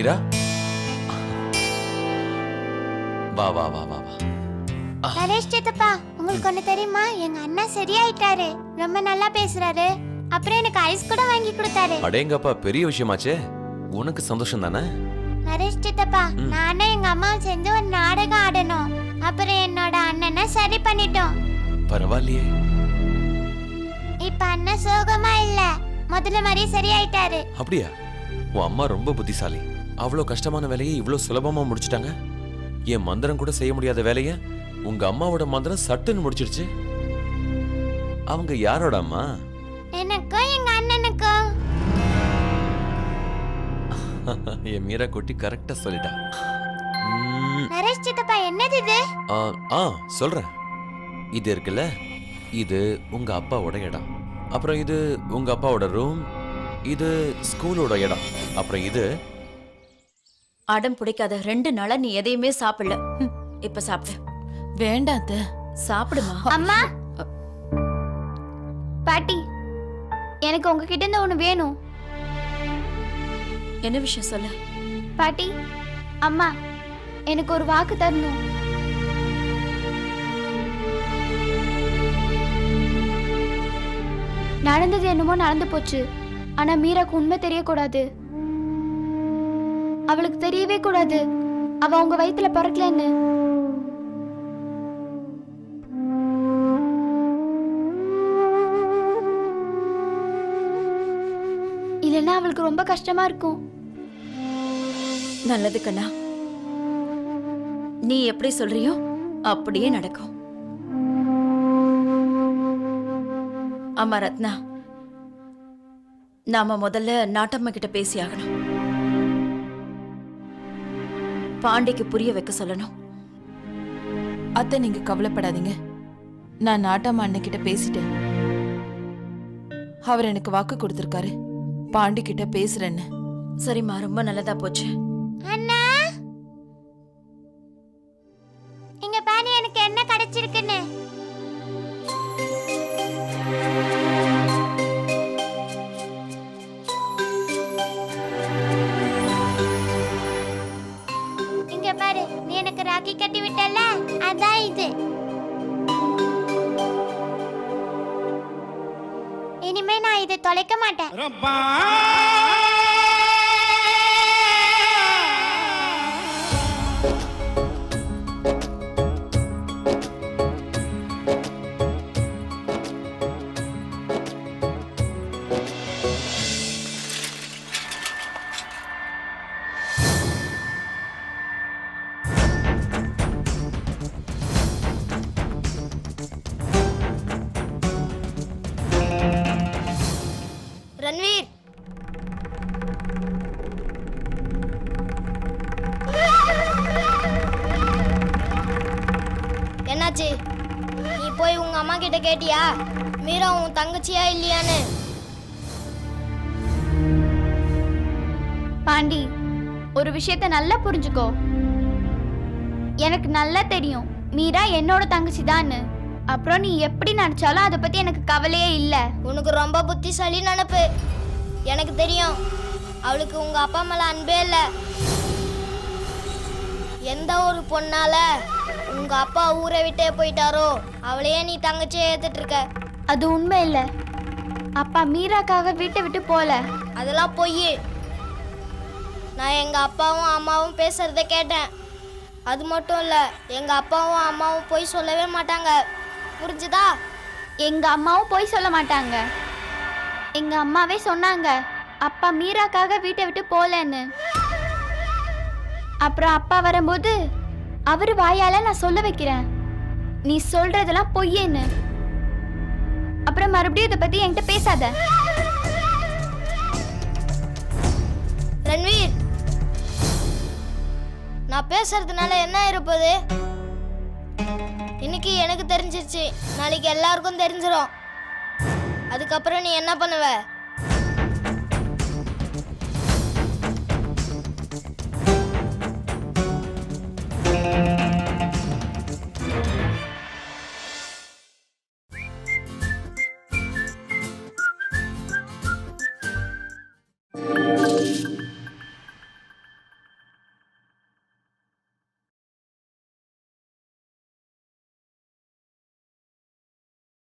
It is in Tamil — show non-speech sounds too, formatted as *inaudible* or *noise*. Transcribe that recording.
மீரா? வா வா வா வா வா. நரேஷ் சித்தப்பா உங்களுக்கு ஒண்ணு தெரியுமா? எங்க அண்ணா சரியாயிட்டாரு. ரொம்ப நல்லா பேசுறாரு. அப்புறம் எனக்கு ஐஸ் கூட வாங்கி கொடுத்தாரு. அடேங்கப்பா பெரிய விஷயமாச்சே. உனக்கு சந்தோஷம் தானே? நரேஷ் சித்தப்பா ம். நானும் எங்க அம்மாவும் சேர்ந்து ஒரு நாடகம் ஆடணும். அப்புறம் என்னோட அண்ணனை சரி பண்ணிட்டோம். பரவாயில்லையே. இப்ப அண்ணன் சோகமா இல்ல. முதல்ல மாதிரி சரியாயிட்டாரு. அப்படியா? உன் அம்மா ரொம்ப புத்திசாலி. அவ்வளோ கஷ்டமான வேலையை இவ்வளோ சுலபமா முடிச்சிட்டாங்க? என் மந்திரம் கூட செய்ய முடியாத வேலையை உங்க அம்மாவோட மந்திரம் சட்டுன்னு முடிச்சிடுச்சு. அவங்க யாரோட அம்மா? எனக்கும் எங்க அண்ணனுக்கும் *laughs* என் மீரா குட்டி கரெக்டா சொல்லிட்டா. நரேஷ் சித்தப்பா என்னது இது? ஆ, ஆ சொல்றேன். இது இருக்குல்ல? இது உங்க அப்பாவோட இடம். அப்புறம் இது உங்க அப்பாவோட ரூம் இது ஸ்கூலோட இடம். அப்புறம் இது அடம் பிடிக்காத ரெண்டு நாளா நீ எதையுமே சாப்பிடல. ம், இப்ப சாப்பிடு. வேண்டாம் அத்தை. சாப்பிடுமா? அம்மா! பாட்டி எனக்கு உங்ககிட்ட இருந்து ஒண்ணு வேணும். என்ன விஷயம் சொல்லு? பாட்டி அம்மா எனக்கு ஒரு வாக்கு தரணும். நடந்தது என்னமோ நடந்து போச்சு. ஆனா மீராக்கு உண்மை தெரியக்கூடாது. அவளுக்கு தெரியவே கூடாது. அவ உங்க வயித்துல பிறக்கலன்னு இல்லைன்னா அவளுக்கு ரொம்ப கஷ்டமா இருக்கும். நல்லது கண்ணா. நீ எப்படி சொல்றியோ அப்படியே நடக்கும் ஆமா ரத்னா நாம முதல்ல நாட்டம்மா கிட்ட பேசி ஆகணும். பாண்டிக்கு புரிய வைக்க சொல்லணும். அத்தை நீங்க கவலைப்படாதீங்க. நான் நாட்டாம அண்ணன் பேசிட்டேன். அவர் எனக்கு வாக்கு கொடுத்திருக்காரு. பாண்டி கிட்ட பேசுறேன்னு. சரிம்மா ரொம்ப நல்லதா போச்சு. அண்ணா! இங்க பாரு எனக்கு என்ன கிடைச்சிருக்குன்னு? கட்டி விட்டல அதான் இது. இனிமே நான் இதை தொலைக்க மாட்டேன். போய் உங்க அம்மா கிட்ட கேட்டியா? மீரா உன் தங்கச்சியா இல்லையான்னு? பாண்டி ஒரு விஷயத்த நல்லா புரிஞ்சுக்கோ. எனக்கு நல்லா தெரியும். மீரா என்னோட தங்கச்சி அப்புறம் நீ எப்படி நினைச்சாலும் அதை பத்தி எனக்கு கவலையே இல்ல. உனக்கு ரொம்ப புத்திசாலி நினப்பு. எனக்கு தெரியும். அவளுக்கு உங்க அப்பா மேல அன்பே இல்லை. எந்த ஒரு பொண்ணால உங்க அப்பா ஊரை விட்டே போயிட்டாரோ அவளையே நீ தங்கச்சியை ஏத்துட்டு இருக்க. அது உண்மை இல்ல. அப்பா மீராக்காக வீட்டை விட்டு போல அதெல்லாம் பொய். நான் எங்க அப்பாவும் அம்மாவும் பேசுறத கேட்டேன். அது மட்டும் இல்ல எங்க அப்பாவும் அம்மாவும் போய் சொல்லவே மாட்டாங்க. புரிஞ்சுதா? எங்க அம்மாவும் போய் சொல்ல மாட்டாங்க. எங்க அம்மாவே சொன்னாங்க அப்பா மீராக்காக வீட்டை விட்டு போலன்னு அப்புறம் அப்பா வரும்போது அவரு வாயால நான் சொல்ல வைக்கிறேன். நீ சொல்றதெல்லாம் பொய்யேன்னு. அப்புறம் மறுபடியும் இதை பத்தி என்கிட்ட பேசாத. ரன்வீர் நான் பேசுறதுனால என்ன இருப்பது இன்னைக்கு எனக்கு தெரிஞ்சிருச்சு. நாளைக்கு எல்லாருக்கும் தெரிஞ்சிடும் அதுக்கப்புறம் நீ என்ன பண்ணுவ?